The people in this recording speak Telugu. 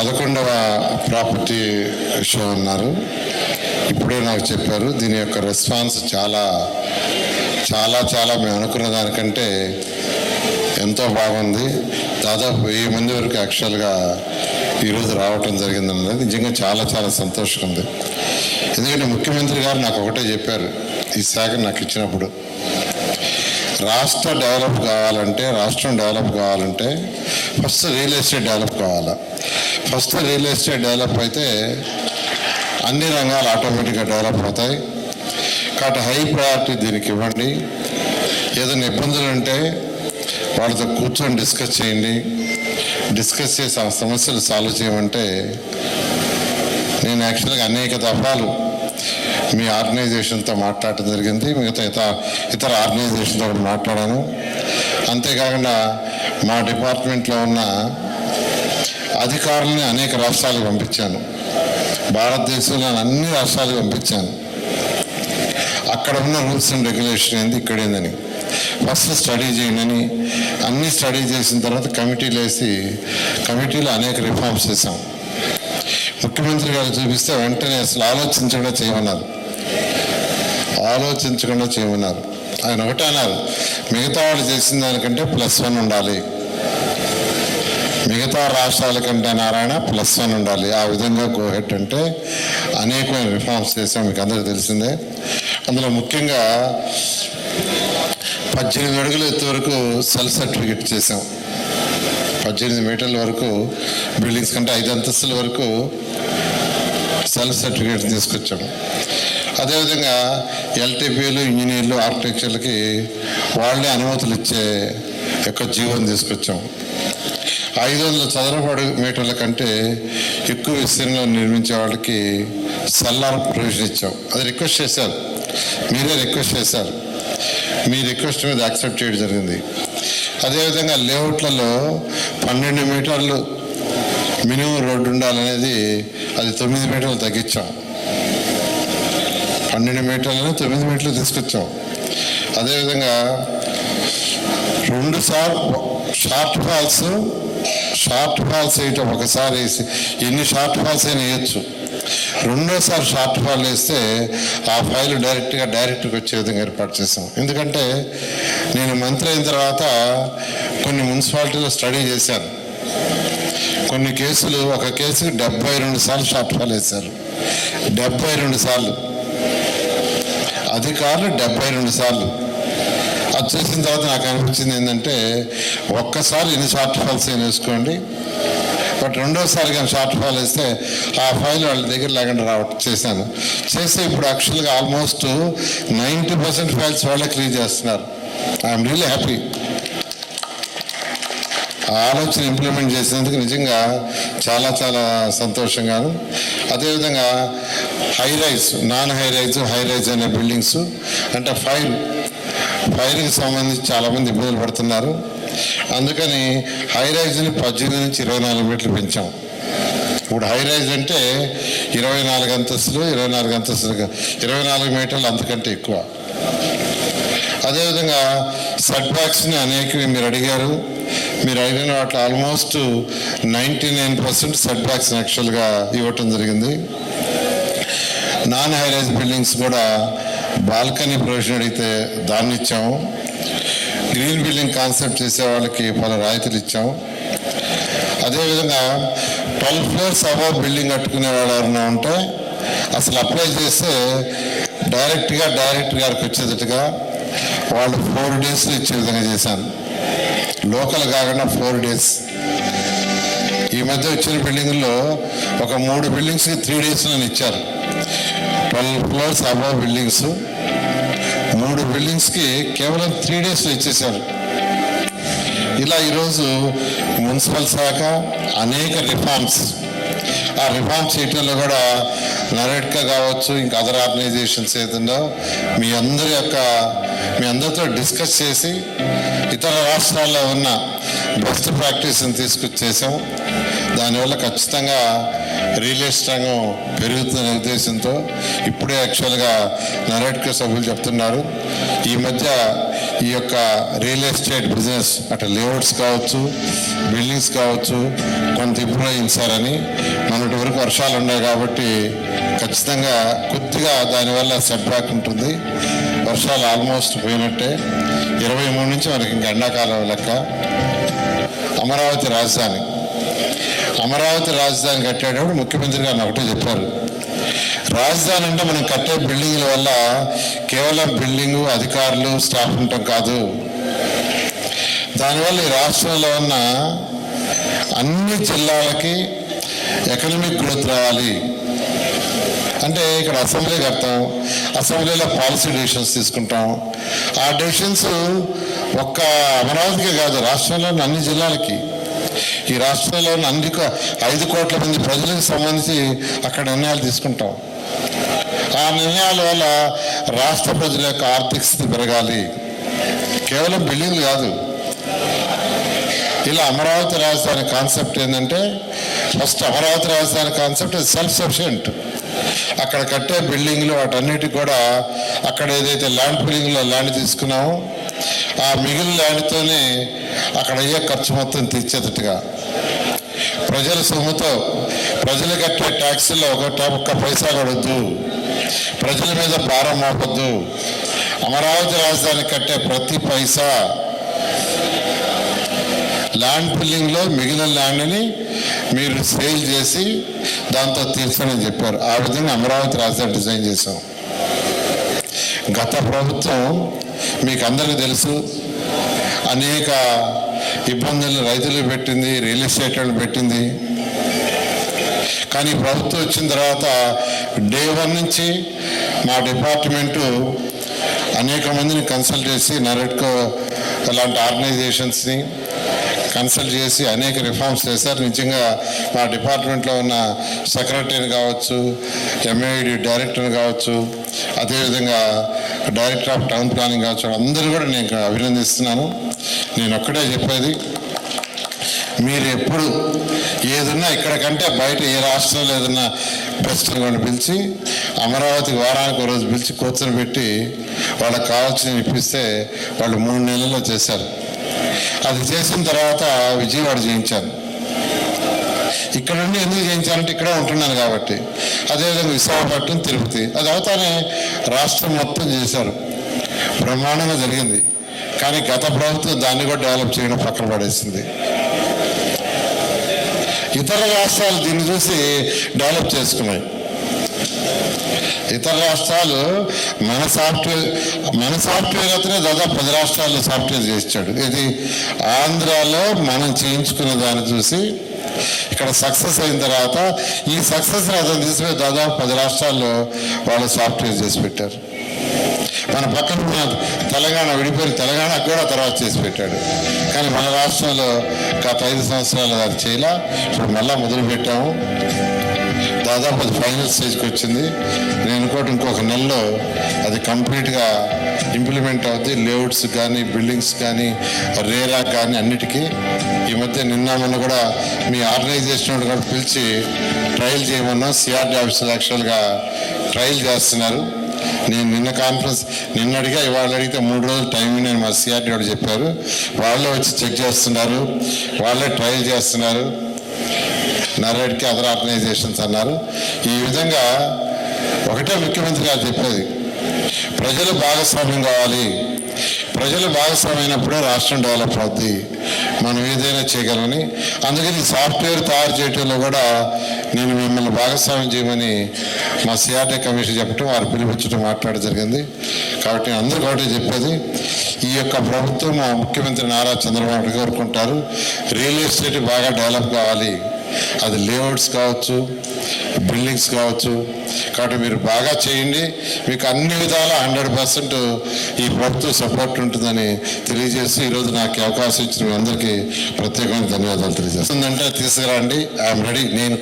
పదకొండవ ప్రాపర్టీ షో అన్నారు. ఇప్పుడే నాకు చెప్పారు దీని యొక్క రెస్పాన్స్ చాలా చాలా చాలా మేము అనుకున్న దానికంటే ఎంతో బాగుంది. దాదాపు వెయ్యి మంది వరకు యాక్చువల్గా ఈరోజు రావటం జరిగింది అన్నది నిజంగా చాలా చాలా సంతోషంగా ఉంది. ఎందుకంటే ముఖ్యమంత్రి గారు నాకు ఒకటే చెప్పారు ఈ శాఖ నాకు ఇచ్చినప్పుడు రాష్ట్ర డెవలప్ కావాలంటే రాష్ట్రం డెవలప్ కావాలంటే ఫస్ట్ రియల్ ఎస్టేట్ డెవలప్ కావాలా? ఫస్ట్ రియల్ ఎస్టేట్ డెవలప్ అయితే అన్ని రంగాలు ఆటోమేటిక్గా డెవలప్ అవుతాయి. కాబట్టి హై ప్రయారిటీ దీనికి ఇవ్వండి. ఏదైనా ఇబ్బందులు ఉంటే వాళ్ళతో కూర్చొని డిస్కస్ చేయండి. డిస్కస్ చేసి ఆ సమస్యలు సాల్వ్ చేయమంటే నేను యాక్చువల్గా అనేక దఫాలు మీ ఆర్గనైజేషన్తో మాట్లాడటం జరిగింది. మిగతా ఇతర ఇతర ఆర్గనైజేషన్తో కూడా మాట్లాడాను. అంతేకాకుండా మా డిపార్ట్మెంట్లో ఉన్న అధికారులని అనేక రాష్ట్రాలకు పంపించాను. భారతదేశంలో అన్ని రాష్ట్రాలకు పంపించాను. అక్కడ ఉన్న రూల్స్ అండ్ రెగ్యులేషన్ ఏంది ఇక్కడ ఏందని ఫస్ట్ స్టడీ చేయనని అన్ని స్టడీ చేసిన తర్వాత కమిటీలు వేసి కమిటీలో అనేక రిఫార్మ్స్ చేశాం. ముఖ్యమంత్రి గారు చూపిస్తే వెంటనే అసలు ఆలోచించకుండా చేయమన్నారు. ఆలోచించకుండా చేయమన్నారు. ఆయన ఒకటే అన్నారు మిగతా వాళ్ళు చేసిన దానికంటే ప్లస్ వన్ ఉండాలి. మిగతా రాష్ట్రాల కంటే నారాయణ ప్లస్ వన్ ఉండాలి. ఆ విధంగా గోహెట్ అంటే అనేకమైన రిఫార్మ్స్ చేసాం మీకు అందరికీ తెలిసిందే. అందులో ముఖ్యంగా పద్దెనిమిది అడుగుల ఎత్తు వరకు సెల్ సర్టిఫికెట్ చేసాం పద్దెనిమిది మీటర్ల వరకు బిల్డింగ్స్ కంటే ఐదు అంతస్తుల వరకు సెల్ సర్టిఫికేట్ తీసుకొచ్చాము అదేవిధంగా ఎల్టీపీలు ఇంజనీర్లు ఆర్కిటెక్చర్లకి వాళ్ళే అనుమతులు ఇచ్చే యొక్క జీవనం తీసుకొచ్చాం. ఐదు వందల చదరపు మీటర్ల కంటే ఎక్కువ విస్తీర్ణంలో నిర్మించే వాళ్ళకి సల్లార్ ప్రొవిజన్ ఇచ్చాం. అది రిక్వెస్ట్ చేశారు. మీరే రిక్వెస్ట్ చేశారు. మీ రిక్వెస్ట్ మీద యాక్సెప్ట్ చేయడం జరిగింది. అదేవిధంగా లేఅవుట్లలో పన్నెండు మీటర్లు మినిమం రోడ్డు ఉండాలనేది అది తొమ్మిది మీటర్లు తగ్గించాం. పన్నెండు మీటర్లను తొమ్మిది మీటర్లు తీసుకొచ్చాం. అదేవిధంగా రెండు sir short falls short falls వేయటం ఒకసారి వేసి ఎన్ని షార్ట్ ఫాల్స్ అయినా వేయచ్చు. రెండోసారి షార్ట్ ఫాల్ వేస్తే ఆ ఫైల్ డైరెక్ట్గా డైరెక్ట్గా వచ్చే విధంగా ఏర్పాటు చేసాం ఎందుకంటే నేను మంత్రి అయిన తర్వాత కొన్ని మున్సిపాలిటీలో స్టడీ చేశాను. కొన్ని కేసులు ఒక కేసుకి డెబ్బై రెండు సార్లు షార్ట్ ఫాల్ వేశారు. డెబ్బై రెండు సార్లు. అధికారులు డెబ్బై రెండు సార్లు. అది చేసిన తర్వాత నాకు అనిపించింది ఏంటంటే ఒక్కసారి ఎన్ని షార్ట్ ఫాల్స్ అయినా వేసుకోండి. బట్ రెండోసారి కానీ షార్ట్ ఫాల్ వేస్తే ఆ ఫైల్ వాళ్ళ దగ్గర లేకుండా రావట్ చేశాను. చేస్తే ఇప్పుడు యాక్చువల్గా ఆల్మోస్ట్ నైంటీ పర్సెంట్ ఫైల్స్ వాళ్ళే క్లియర్ చేస్తున్నారు. I'm really happy. ఆ ఆలోచన ఇంప్లిమెంట్ చేసినందుకు నిజంగా చాలా చాలా సంతోషంగాను అదేవిధంగా high rise non high rise high rise అనే బిల్డింగ్స్ అంటే ఫైల్ ఫైర్కి సంబంధించి చాలామంది ఇబ్బందులు పడుతున్నారు. అందుకని హైరైజ్ని పద్దెనిమిది నుంచి ఇరవై నాలుగు మీటర్లు పెంచాం. ఇప్పుడు హై రైజ్ అంటే ఇరవై నాలుగు అంతస్తులు ఇరవై నాలుగు అంతస్తులు ఇరవై నాలుగు మీటర్లు అంతకంటే ఎక్కువ. అదేవిధంగా సెట్ బ్యాక్స్ని అనేకవి మీరు అడిగారు. మీరు అడిగిన వాటిలో almost ninety nine percent set backs యాక్చువల్గా ఇవ్వటం జరిగింది. నాన్ హైరైజ్ బిల్డింగ్స్ కూడా బాల్కనీ ప్రొవిజన్ అడిగితే దాన్ని ఇచ్చాము. గ్రీన్ బిల్డింగ్ కాన్సెప్ట్ చేసే వాళ్ళకి పలు రాయితీలు ఇచ్చాము. అదేవిధంగా ట్వెల్వ్ ఫ్లోర్స్ అబౌవ్ బిల్డింగ్ కట్టుకునే వాళ్ళు ఎవరైనా ఉంటే అసలు అప్లై చేస్తే డైరెక్ట్గా డైరెక్టర్ గారికి వచ్చేటట్టుగా వాళ్ళు ఫోర్ డేస్ ఇచ్చే విధంగా చేశాను లోకల్ కాకుండా ఫోర్ డేస్. ఈ మధ్య వచ్చిన బిల్డింగ్లో ఒక మూడు బిల్డింగ్స్కి త్రీ డేస్లో ఇచ్చారు. Twelve floors above buildings. మూడు బిల్డింగ్స్కి కేవలం త్రీ డేస్లో ఇచ్చేశారు ఇలా ఈరోజు మున్సిపల్ శాఖ అనేక రిఫార్మ్స్ ఆ రిఫార్మ్ చేయటంలో కూడా నరేట్కా కావచ్చు ఇంకా అదర్ ఆర్గనైజేషన్స్ ఏదైనా మీ అందరి యొక్క మీ అందరితో డిస్కస్ చేసి ఇతర రాష్ట్రాల్లో ఉన్న బెస్ట్ ప్రాక్టీస్ని తీసుకొచ్చేసాం దానివల్ల ఖచ్చితంగా రియల్ ఎస్టేట్ రంగం పెరుగుతున్న ఉద్దేశంతో ఇప్పుడే యాక్చువల్గా నరేట్కా సభ్యులు చెప్తున్నారు. ఈ మధ్య ఈ యొక్క రియల్ ఎస్టేట్ బిజినెస్ అటు లేఅవుట్స్ కావచ్చు బిల్డింగ్స్ కావచ్చు కొంత ఇంప్రూవ్ అయింది సార్ అని మొన్నటి వరకు వర్షాలు ఉన్నాయి కాబట్టి ఖచ్చితంగా కొద్దిగా దానివల్ల సెట్ బ్యాక్ ఉంటుంది. వర్షాలు ఆల్మోస్ట్ పోయినట్టే. ఇరవై మూడు నుంచి మనకి ఇంకా ఎండాకాలం లెక్క. అమరావతి రాజధాని. అమరావతి రాజధాని కట్టేటప్పుడు ముఖ్యమంత్రి గారు ఒకటే చెప్పారు. రాజధాని అంటే మనం కట్టే బిల్డింగ్ల వల్ల కేవలం బిల్డింగు అధికారులు స్టాఫ్ ఉండటం కాదు. దానివల్ల ఈ రాష్ట్రంలో ఉన్న అన్ని జిల్లాలకి ఎకనమిక్ గ్రోత్ రావాలి. అంటే ఇక్కడ అసెంబ్లీ కడతాం అసెంబ్లీలో పాలసీ డెసిషన్స్ తీసుకుంటాం. ఆ డెసిషన్స్ ఒక్క అమరావతికే కాదు రాష్ట్రంలోని అన్ని జిల్లాలకి. ఈ రాష్ట్రంలో ఉన్న అన్ని ఐదు కోట్ల మంది ప్రజలకు సంబంధించి అక్కడ నిర్ణయాలు తీసుకుంటాం. ఆ నిర్ణయాల వల్ల రాష్ట్ర ప్రజల యొక్క ఆర్థిక స్థితి పెరగాలి. కేవలం బిల్డింగ్లు కాదు. ఇలా అమరావతి రాజధాని కాన్సెప్ట్ ఏంటంటే ఫస్ట్ అమరావతి రాజధాని కాన్సెప్ట్ సెల్ఫ్ సఫిషియంట్ అక్కడ కట్టే బిల్డింగ్లు వాటన్నిటికి కూడా అక్కడ ఏదైతే ల్యాండ్ బిల్డింగ్లో ల్యాండ్ తీసుకున్నామో ఆ మిగిలిన ల్యాండ్తోనే అక్కడ అయ్యే ఖర్చు మొత్తం తీర్చేటట్టుగా. ప్రజల సొమ్ముతో ప్రజలు కట్టే ట్యాక్సీలో ఒక ఒక్క పైసా కొడద్దు ప్రజల మీద భారం మోపద్దు. అమరావతి రాజధాని కట్టే ప్రతి పైసా ల్యాండ్ బిల్లింగ్లో మిగిలిన ల్యాండ్ని మీరు సేల్ చేసి దాంతో తీర్చని చెప్పారు. ఆ విధంగా అమరావతి రాజధాని డిజైన్ చేశాం. గత ప్రభుత్వం మీకు అందరికీ తెలుసు అనేక ఇబ్బందులు రైతులు పెట్టింది రియల్ ఎస్టేట్ వాళ్ళు పెట్టింది. కానీ ప్రభుత్వం వచ్చిన తర్వాత డే వన్ నుంచి మా డిపార్ట్మెంటు అనేక మందిని కన్సల్ట్ చేసి నరెట్కో అలాంటి ఆర్గనైజేషన్స్ని కన్సల్ట్ చేసి అనేక రిఫార్మ్స్ చేశారు. నిజంగా మా డిపార్ట్మెంట్లో ఉన్న సెక్రటరీని కావచ్చు ఎంఏడి డైరెక్టర్ని కావచ్చు అదేవిధంగా డైరెక్టర్ ఆఫ్ టౌన్ ప్లానింగ్ కావచ్చు అందరూ కూడా నేను అభినందిస్తున్నాను. నేను ఒక్కటే చెప్పేది మీరు ఎప్పుడు ఏదన్నా ఇక్కడికంటే బయట ఏ రాష్ట్రంలో ఏదన్నా ప్రస్తుతం పిలిచి అమరావతి వారానికి ఒక రోజు పిలిచి కూర్చొని పెట్టి వాళ్ళకి కావాల్సిన ఇప్పిస్తే వాళ్ళు మూడు నెలల్లో చేశారు. అది చేసిన తర్వాత విజయవాడ చేయించాను ఇక్కడ నుండి ఎందుకు చేయించాలంటే ఇక్కడే ఉంటున్నాను కాబట్టి. అదేవిధంగా విశాఖపట్నం తిరుపతి. అది అవుతానే రాష్ట్రం మొత్తం చేశారు. బ్రహ్మాండంగా జరిగింది. కానీ గత ప్రభుత్వం దాన్ని కూడా డెవలప్ చేయడం పక్కన పడేసింది. ఇతర రాష్ట్రాలు దీన్ని చూసి డెవలప్ చేసుకున్నాయి. ఇతర రాష్ట్రాలు మన సాఫ్ట్వేర్ మన సాఫ్ట్వేర్ అతనే దాదాపు పది రాష్ట్రాల్లో సాఫ్ట్వేర్ చేయించాడు ఇది ఆంధ్రాలో మనం చేయించుకున్న దాన్ని చూసి ఇక్కడ సక్సెస్ అయిన తర్వాత ఈ సక్సెస్ అతను తీసుకుని దాదాపు పది రాష్ట్రాల్లో వాళ్ళు సాఫ్ట్వేర్ చేసి పెట్టారు. మన పక్కన ఉన్న తెలంగాణ విడిపోయిన తెలంగాణ కూడా తర్వాత చేసి పెట్టాడు. కానీ మన రాష్ట్రంలో గత ఐదు సంవత్సరాలు అది చేయలే. ఇప్పుడు మళ్ళీ మొదలు పెట్టాము దాదాపు అది ఫైనల్ స్టేజ్కి వచ్చింది. నేను అనుకోవటం ఇంకొక నెలలో అది కంప్లీట్గా ఇంప్లిమెంట్ అవుద్ది. లేఅవుట్స్ కానీ బిల్డింగ్స్ కానీ రేరా కానీ అన్నిటికీ. ఈ మధ్య నిన్న మొన్న కూడా మీ ఆర్గనైజేషన్ కూడా పిలిచి ట్రయల్ చేయమన్నా. సిఆర్డి ఆఫీసర్ యాక్చువల్గా ట్రయల్ చేస్తున్నారు. నేను నిన్న కాన్ఫరెన్స్ నిన్న అడిగా ఇవాళ అడిగితే మూడు రోజులు టైం నేను మా సిఆర్టీ వాళ్ళు చెప్పారు. వాళ్ళే వచ్చి చెక్ చేస్తున్నారు. వాళ్ళే ట్రయల్ చేస్తున్నారు. నరేడ్కి అదర్ ఆర్గనైజేషన్స్ అన్నారు. ఈ విధంగా ఒకటే ముఖ్యమంత్రి గారు చెప్పేది ప్రజలు భాగస్వామ్యం కావాలి. ప్రజలు భాగస్వామైనప్పుడే రాష్ట్రం డెవలప్ అవుద్ది. మనం ఏదైనా చేయగలని అందుకని సాఫ్ట్వేర్ తయారు చేయటంలో కూడా నేను మిమ్మల్ని భాగస్వామ్యం చేయమని మా సిఆర్టీ కమిషన్ చెప్పడం వారు పిలిపించడం మాట్లాడడం జరిగింది. కాబట్టి నేను అందరూ ఒకటే చెప్పేది ఈ యొక్క ప్రభుత్వం మా ముఖ్యమంత్రి నారా చంద్రబాబు నాయుడు కోరుకుంటారు. రియల్ ఎస్టేట్ బాగా డెవలప్ కావాలి. అది లేఅవుట్స్ కావచ్చు బిల్డింగ్స్ కావచ్చు. కాబట్టి మీరు బాగా చేయండి. మీకు అన్ని విధాల హండ్రెడ్ పర్సెంట్ ఈ ప్రభుత్వ సపోర్ట్ ఉంటుందని తెలియజేసి ఈరోజు నాకు అవకాశం ఇచ్చిన మీ అందరికీ ప్రత్యేకమైన ధన్యవాదాలు తెలియజేస్తుందంటే తీసుకురండి. ఐఎమ్ రెడీ నేను